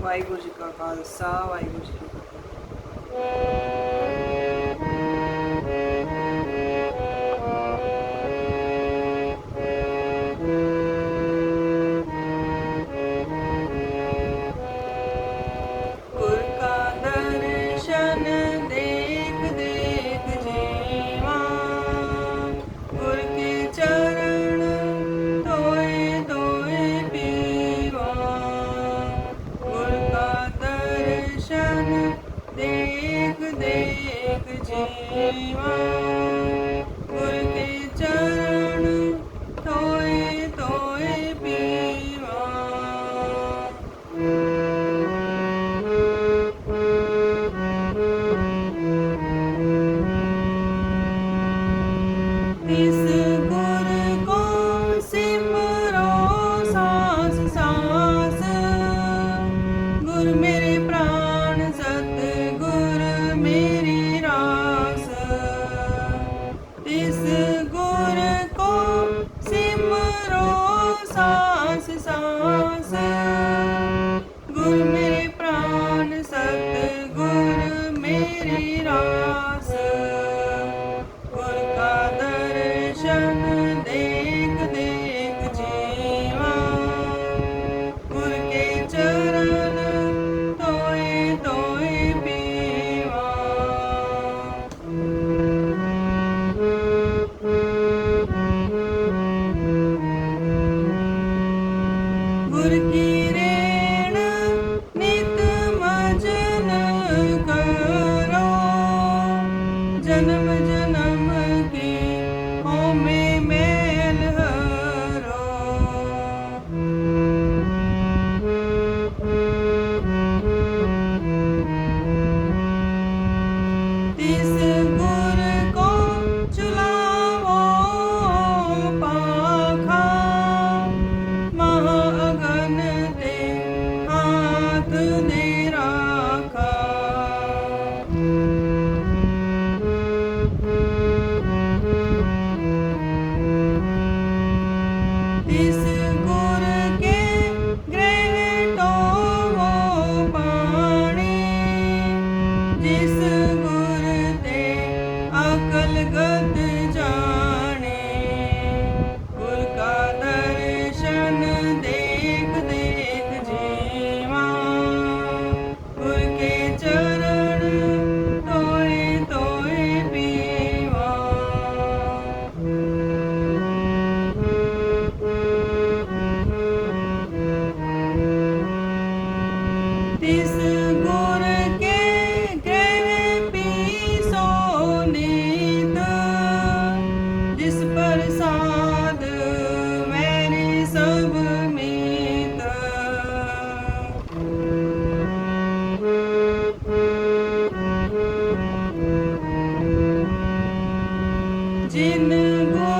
Vaigo de Carvalho Sal, Vaigo de Carvalho. ਜਗ ਦੇਖ ਜੀਵਾ ਗੁਰ ਕੇ ਚਰਨ ਤੋਏ ਤੋਏ ਪੀਵਾ ਇਸ new